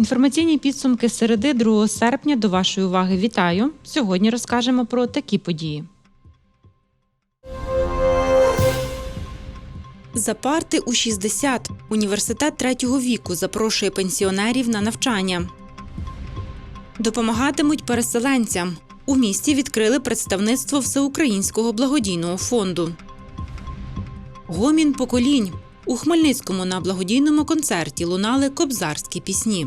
Інформаційні підсумки середи 2 серпня до вашої уваги вітаю. Сьогодні розкажемо про такі події. За парти у 60. Університет третього віку запрошує пенсіонерів на навчання. Допомагатимуть переселенцям. У місті відкрили представництво Всеукраїнського благодійного фонду. Гомін поколінь. У Хмельницькому на благодійному концерті лунали кобзарські пісні.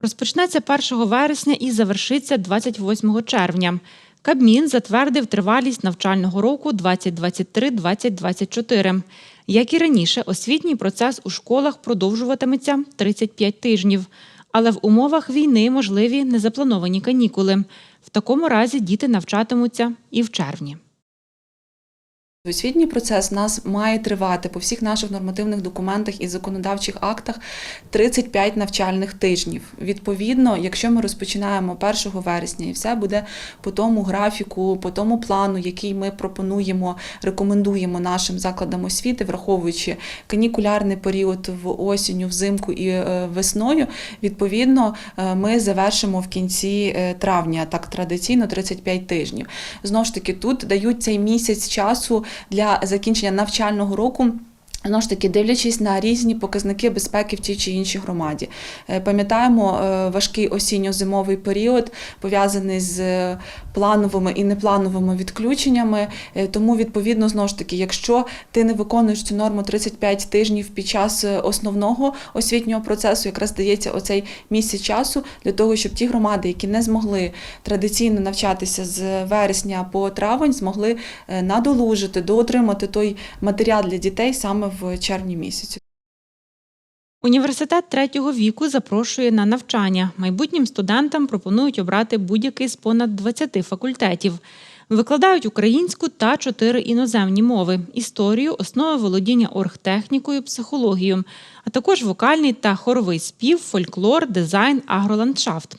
Розпочнеться 1 вересня і завершиться 28 червня. Кабмін затвердив тривалість навчального року 2023-2024. Як і раніше, освітній процес у школах продовжуватиметься 35 тижнів. Але в умовах війни можливі незаплановані канікули. В такому разі діти навчатимуться і в червні. Освітній процес у нас має тривати по всіх наших нормативних документах і законодавчих актах 35 навчальних тижнів. Відповідно, якщо ми розпочинаємо 1 вересня і все буде по тому графіку, по тому плану, який ми пропонуємо, рекомендуємо нашим закладам освіти, враховуючи канікулярний період в осінню, взимку і е, весною, відповідно, е, ми завершимо в кінці е, травня, так традиційно 35 тижнів. Знову ж таки, тут дають цей місяць часу для закінчення навчального року. Знову ж таки, дивлячись на різні показники безпеки в тій чи іншій громаді. Е, Пам'ятаємо е, важкий осінньо-зимовий період, пов'язаний з е, плановими і неплановими відключеннями. Е, Тому, відповідно, знову ж таки, якщо ти не виконуєш цю норму 35 тижнів під час е, основного освітнього процесу, якраз дається оцей місяць часу для того, щоб ті громади, які не змогли традиційно навчатися з вересня по травень, змогли е, надолужити, доотримати той матеріал для дітей саме в червні місяці. Університет третього віку запрошує на навчання. Майбутнім студентам пропонують обрати будь-який з понад 20 факультетів. Викладають українську та чотири іноземні мови: історію, основи володіння оргтехнікою, психологію, а також вокальний та хоровий спів, фольклор, дизайн, агроландшафт.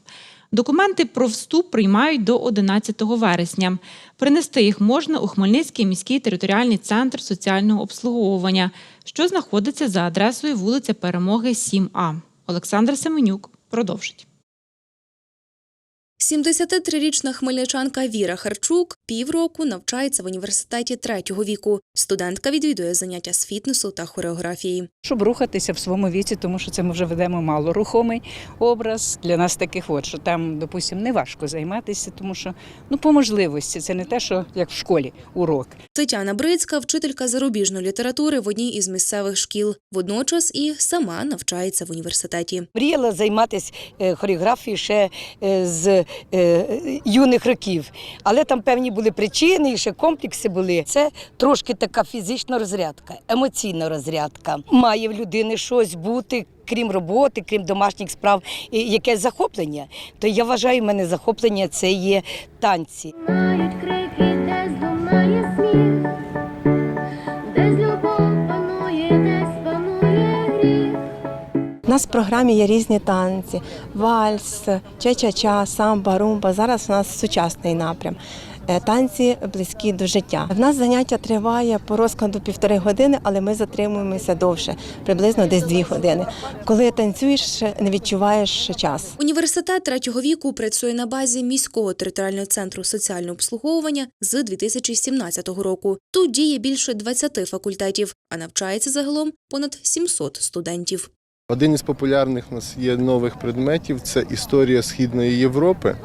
Документи про вступ приймають до 11 вересня. Принести їх можна у Хмельницький міський територіальний центр соціального обслуговування, що знаходиться за адресою вулиця Перемоги, 7А. Олександр Семенюк продовжить. 73-річна хмельничанка Віра Харчук півроку навчається в університеті третього віку. Студентка відвідує заняття з фітнесу та хореографії. щоб рухатися в своєму віці, тому що це ми вже ведемо малорухомий образ для нас таких, от що там, допустимо, не важко займатися, тому що ну по можливості це не те, що як в школі урок. Тетяна Брицька, вчителька зарубіжної літератури в одній із місцевих шкіл. Водночас і сама навчається в університеті. Мріяла займатися е, хореографією ще е, з юних років, але там певні були причини, і ще комплекси були. Це трошки така фізична розрядка, емоційна розрядка. Має в людини щось бути. Крім роботи, крім домашніх справ, якесь захоплення, то я вважаю, в мене захоплення це є танці. У нас в програмі є різні танці: вальс, ча-ча-ча, самба, румба. Зараз у нас сучасний напрям. Е, Танці близькі до життя. В нас заняття триває по розкладу півтори години, але ми затримуємося довше, приблизно десь дві години. Коли танцюєш, не відчуваєш час. Університет третього віку працює на базі міського територіального центру соціального обслуговування з 2017 року. Тут діє більше 20 факультетів, а навчається загалом понад 700 студентів. Один із популярних у нас є нових предметів це історія Східної Європи.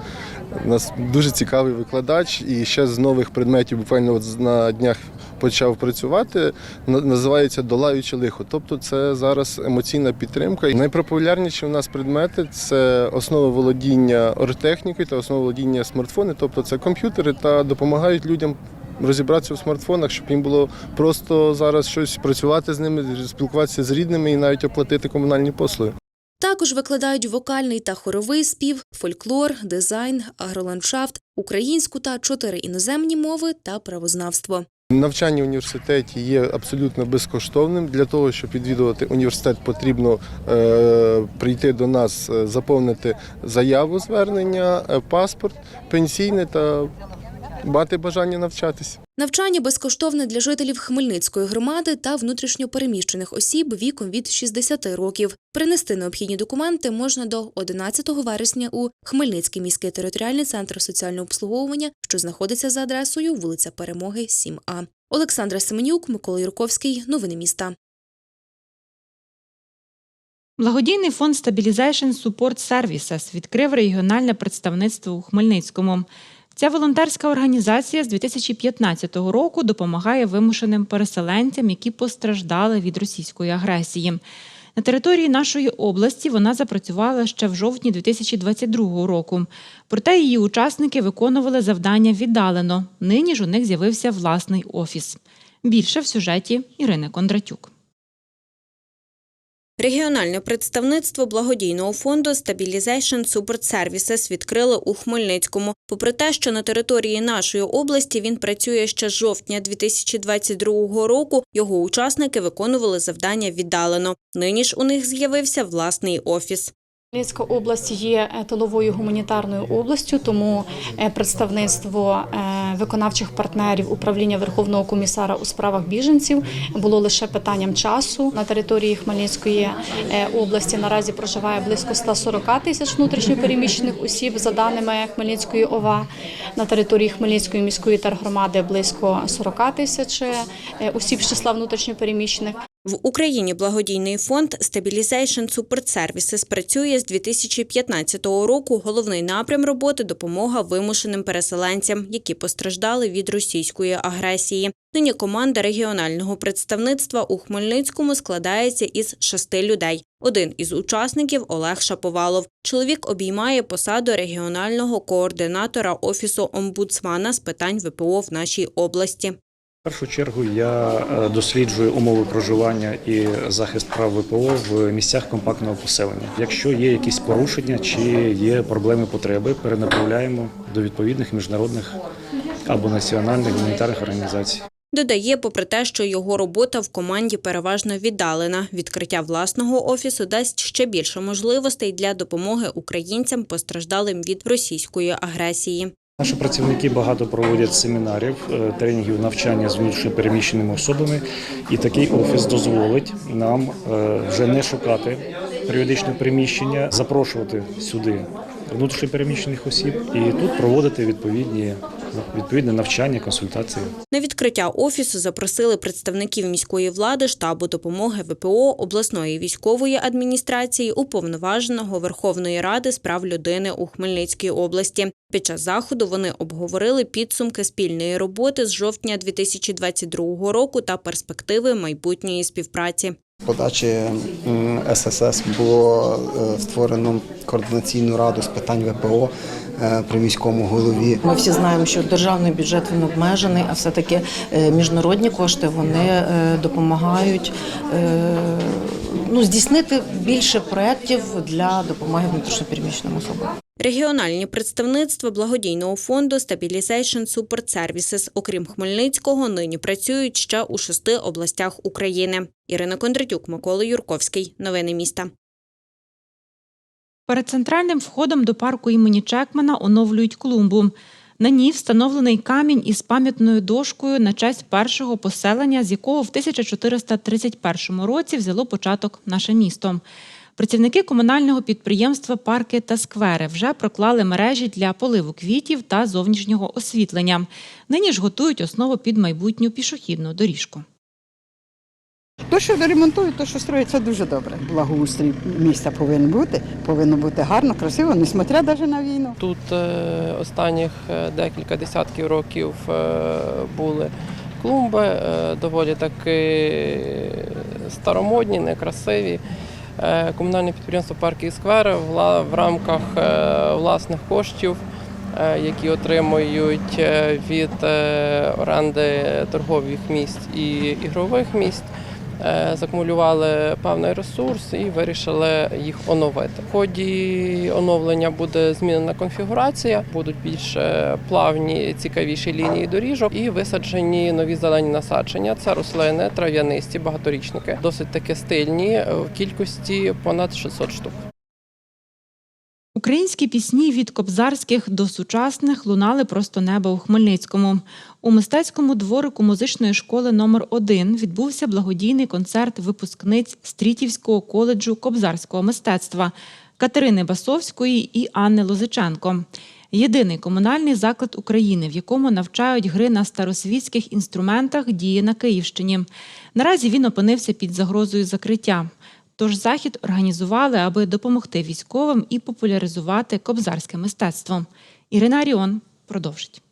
У нас дуже цікавий викладач, і ще з нових предметів, буквально от на днях почав працювати. Називається Долаючи лихо. Тобто це зараз емоційна підтримка. Найпопулярніші у нас предмети це основа володіння оргтехнікою та основа володіння смартфони, тобто це комп'ютери та допомагають людям. Розібратися в смартфонах, щоб їм було просто зараз щось працювати з ними, спілкуватися з рідними і навіть оплатити комунальні послуги. Також викладають вокальний та хоровий спів, фольклор, дизайн, агроландшафт, українську та чотири іноземні мови та правознавство. Навчання в університеті є абсолютно безкоштовним. Для того, щоб відвідувати університет, потрібно е, прийти до нас, е, заповнити заяву звернення, е, паспорт, пенсійне та мати бажання навчатися. Навчання безкоштовне для жителів Хмельницької громади та внутрішньопереміщених осіб віком від 60 років. Принести необхідні документи можна до 11 вересня у Хмельницький міський територіальний центр соціального обслуговування, що знаходиться за адресою вулиця Перемоги, 7А. Олександра Семенюк, Микола Юрковський. Новини міста. Благодійний фонд Stabilization Support Services відкрив регіональне представництво у Хмельницькому. Ця волонтерська організація з 2015 року допомагає вимушеним переселенцям, які постраждали від російської агресії. На території нашої області вона запрацювала ще в жовтні 2022 року. Проте її учасники виконували завдання віддалено. Нині ж у них з'явився власний офіс. Більше в сюжеті Ірини Кондратюк. Регіональне представництво благодійного фонду Stabilization Support Services відкрили у Хмельницькому. Попри те, що на території нашої області він працює ще з жовтня 2022 року, його учасники виконували завдання віддалено. Нині ж у них з'явився власний офіс. Хмельницька область є е, тиловою гуманітарною областю, тому е, представництво е, виконавчих партнерів управління Верховного комісара у справах біженців було лише питанням часу. На території Хмельницької області наразі проживає близько 140 тисяч внутрішньопереміщених осіб, за даними Хмельницької ОВА. На території Хмельницької міської тергромади близько 40 тисяч осіб з числа внутрішньопереміщених. В Україні благодійний фонд Stabilization Support Services працює з 2015 року. Головний напрям роботи допомога вимушеним переселенцям, які постраждали від російської агресії. Нині команда регіонального представництва у Хмельницькому складається із шести людей. Один із учасників Олег Шаповалов. Чоловік обіймає посаду регіонального координатора офісу омбудсмана з питань ВПО в нашій області. В першу чергу я е, досліджую умови проживання і захист прав ВПО в місцях компактного поселення. Якщо є якісь порушення чи є проблеми потреби, перенаправляємо до відповідних міжнародних або національних гуманітарних організацій. Додає, попри те, що його робота в команді переважно віддалена, відкриття власного офісу дасть ще більше можливостей для допомоги українцям, постраждалим від російської агресії. Наші працівники багато проводять семінарів, е, тренінгів, навчання з внутрішньопереміщеними особами, і такий офіс дозволить нам е, вже не шукати періодичне приміщення, запрошувати сюди внутрішньопереміщених осіб і тут проводити відповідні відповідне навчання, консультації. На відкриття офісу запросили представників міської влади, штабу допомоги ВПО, обласної військової адміністрації, уповноваженого Верховної Ради з прав людини у Хмельницькій області. Під час заходу вони обговорили підсумки спільної роботи з жовтня 2022 року та перспективи майбутньої співпраці. Подачі ССС було е, створено координаційну раду з питань ВПО е, при міському голові. Ми всі знаємо, що державний бюджет він обмежений, а все-таки е, міжнародні кошти вони допомагають ну, здійснити більше проєктів для допомоги внутрішньопереміщеним особам. Регіональні представництва благодійного фонду Stabilization Support Services, окрім Хмельницького, нині працюють ще у шести областях України. Ірина Кондратюк, Микола Юрковський. Новини міста. Перед центральним входом до парку імені Чекмана оновлюють клумбу. На ній встановлений камінь із пам'ятною дошкою на честь першого поселення, з якого в 1431 році взяло початок наше місто. Працівники комунального підприємства Парки та сквери вже проклали мережі для поливу квітів та зовнішнього освітлення. Нині ж готують основу під майбутню пішохідну доріжку. То, що ремонтують, то, що строїть, це дуже добре. Благоустрій міста повинен бути, повинно бути гарно, красиво, несмотря навіть на війну. Тут е, останніх е, декілька десятків років е, були клумби, доволі таки старомодні, некрасиві. Е, Комунальне підприємство «Парки і сквери» вла- в рамках е, власних коштів, е, які отримують від оренди торгових місць і ігрових місць, закумулювали певний ресурс і вирішили їх оновити. В ході оновлення буде змінена конфігурація, будуть більш е, плавні, цікавіші лінії доріжок і висаджені нові зелені насадження. Це рослини, трав'янисті, багаторічники, досить таки стильні е, в кількості понад 600 штук. Українські пісні від кобзарських до сучасних лунали просто неба у Хмельницькому. У мистецькому дворику музичної школи номер 1 відбувся благодійний концерт випускниць Стрітівського коледжу кобзарського мистецтва Катерини Басовської і Анни Лозиченко. Єдиний комунальний заклад України, в якому навчають гри на старосвітських інструментах, діє на Київщині. Наразі він опинився під загрозою закриття. Тож захід організували, аби допомогти військовим і популяризувати кобзарське мистецтво. Ірина Аріон продовжить.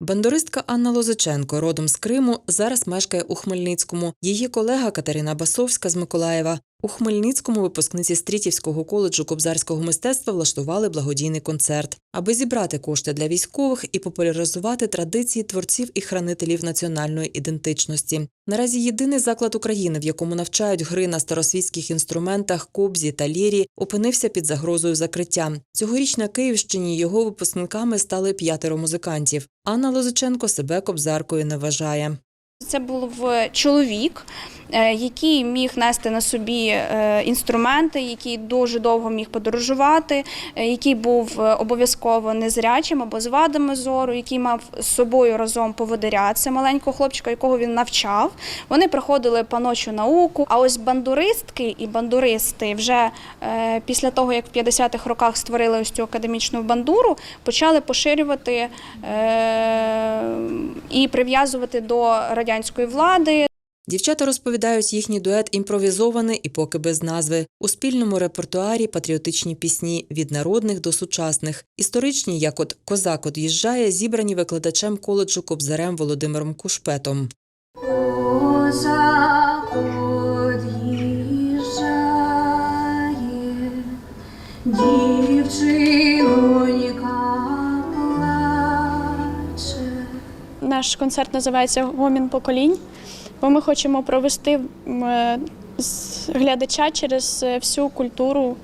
Бандуристка Анна Лозиченко, родом з Криму, зараз мешкає у Хмельницькому. Її колега Катерина Басовська з Миколаєва. У Хмельницькому випускниці Стрітівського коледжу кобзарського мистецтва влаштували благодійний концерт, аби зібрати кошти для військових і популяризувати традиції творців і хранителів національної ідентичності. Наразі єдиний заклад України, в якому навчають гри на старосвітських інструментах, кобзі та лірі, опинився під загрозою закриття. Цьогоріч на Київщині його випускниками стали п'ятеро музикантів. Анна Лозиченко себе кобзаркою не вважає. Це був чоловік, е, який міг нести на собі е, інструменти, який дуже довго міг подорожувати, е, який був е, обов'язково незрячим або з вадами зору, який мав з собою разом поводиря. Це маленького хлопчика, якого він навчав. Вони проходили паночу науку. А ось бандуристки і бандуристи вже е, після того, як в 50-х роках створили ось цю академічну бандуру, почали поширювати е, і прив'язувати до радянської влади. Дівчата розповідають, їхній дует імпровізований і поки без назви. У спільному репертуарі патріотичні пісні від народних до сучасних. Історичні, як от Козак од'їжджає, зібрані викладачем коледжу Кобзарем Володимиром Кушпетом. Наш концерт називається Гомін поколінь, бо ми хочемо провести глядача через е, всю культуру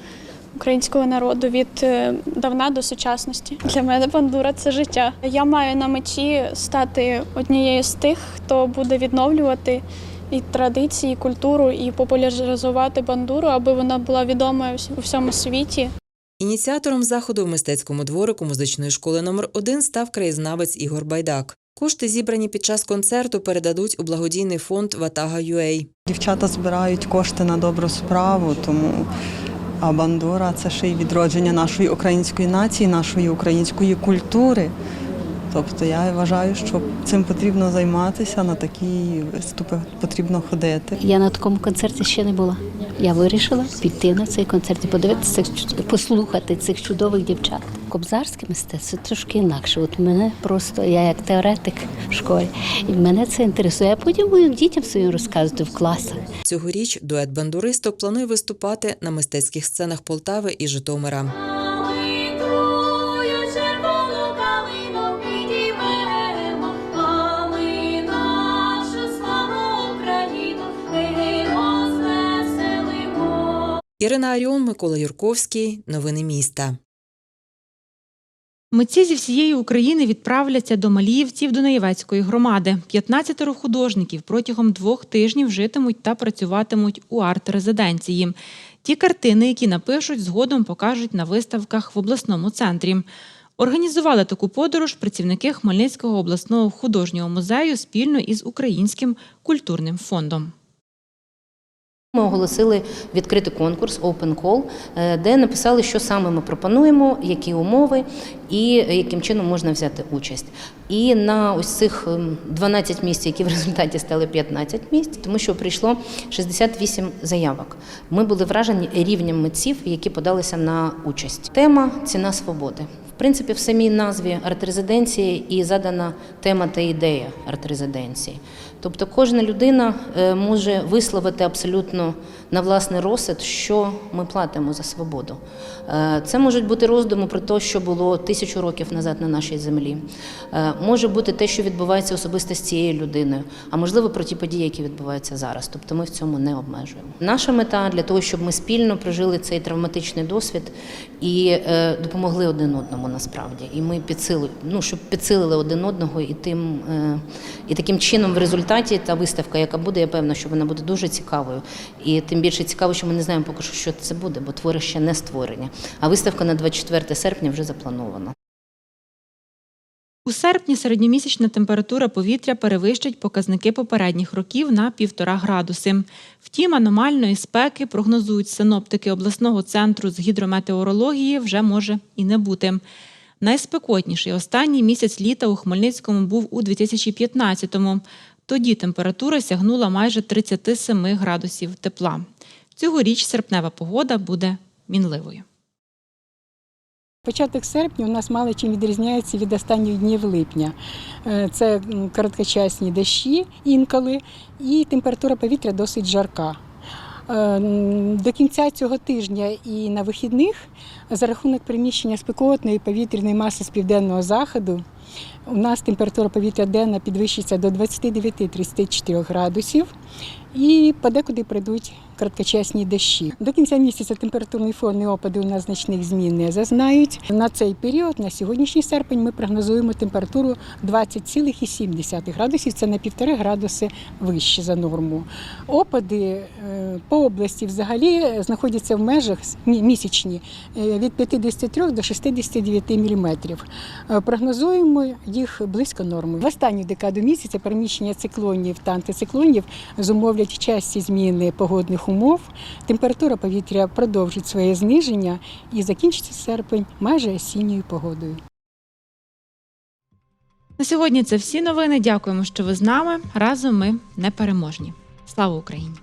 українського народу від е, давна до сучасності. Для мене бандура це життя. Я маю на меті стати однією з тих, хто буде відновлювати і традиції, і культуру, і популяризувати бандуру, аби вона була відома у всьому світі. Ініціатором заходу в мистецькому дворику музичної школи номер 1 став краєзнавець Ігор Байдак. Кошти, зібрані під час концерту, передадуть у благодійний фонд Ватага UA. Дівчата збирають кошти на добру справу, тому а бандура це ще й відродження нашої української нації, нашої української культури. Тобто я вважаю, що цим потрібно займатися, на такі виступи потрібно ходити. Я на такому концерті ще не була. Я вирішила піти на цей концерт і подивитися послухати цих чудових дівчат. Кобзарське мистецтво трошки інакше. От мене просто я як теоретик в школі, і мене це інтересує. Я потім буду дітям своїм розказувати в класах. Цьогоріч дует бандуристок планує виступати на мистецьких сценах Полтави і Житомира. Ірина Аріон, Микола Юрковський. Новини міста. Митці зі всієї України відправляться до Маліївців Дунаєвецької громади. 15 художників протягом двох тижнів житимуть та працюватимуть у арт-резиденції. Ті картини, які напишуть, згодом покажуть на виставках в обласному центрі. Організували таку подорож працівники Хмельницького обласного художнього музею спільно із Українським культурним фондом. Ми оголосили відкритий конкурс Open Call, е, де написали, що саме ми пропонуємо, які умови і яким чином можна взяти участь. І на ось цих ем, 12 місць, які в результаті стали 15 місць, тому що прийшло 68 заявок. Ми були вражені рівнем митців, які подалися на участь. Тема ціна свободи. Принципі, в самій назві арт-резиденції і задана тема та ідея арт-резиденції. Тобто кожна людина е, може висловити абсолютно на власний розсуд, що ми платимо за свободу. Е, Це можуть бути роздуми про те, що було тисячу років назад на нашій землі. Е, Може бути те, що відбувається особисто з цією людиною, а можливо про ті події, які відбуваються зараз. Тобто ми в цьому не обмежуємо. Наша мета для того, щоб ми спільно прожили цей травматичний досвід і е, допомогли один одному насправді. І ми підсилили, ну щоб підсилили один одного, і тим і таким чином в результаті та виставка, яка буде, я певна, що вона буде дуже цікавою. І тим більше цікаво, що ми не знаємо поки що, що це буде, бо твори ще не створені. А виставка на 24 серпня вже запланована. У серпні середньомісячна температура повітря перевищить показники попередніх років на півтора градуси. Втім, аномальної спеки прогнозують синоптики обласного центру з гідрометеорології вже може і не бути. Найспекотніший останній місяць літа у Хмельницькому був у 2015-му. Тоді температура сягнула майже 37 градусів тепла. Цьогоріч серпнева погода буде мінливою. Початок серпня у нас мало чим відрізняється від останніх днів липня. Е, Це короткочасні дощі інколи, і температура повітря досить жарка. Е, До кінця цього тижня і на вихідних за рахунок приміщення спекотної повітряної маси з південного заходу у нас температура повітря денна підвищиться до 29-34 градусів і подекуди прийдуть короткочасні дощі. До кінця місяця температурний фон і опади у нас значних змін не зазнають. На цей період, на сьогоднішній серпень, ми прогнозуємо температуру 20,7 градусів. Це на півтори градуси вище за норму. Опади е, по області взагалі знаходяться в межах місячні е, від 53 до 69 міліметрів. Е, Їх близько норми. В останню декаду місяця переміщення циклонів та антициклонів зумовлять часті зміни погодних умов. Температура повітря продовжить своє зниження і закінчиться серпень майже осінньою погодою. На сьогодні це всі новини. Дякуємо, що ви з нами. Разом ми непереможні. Слава Україні!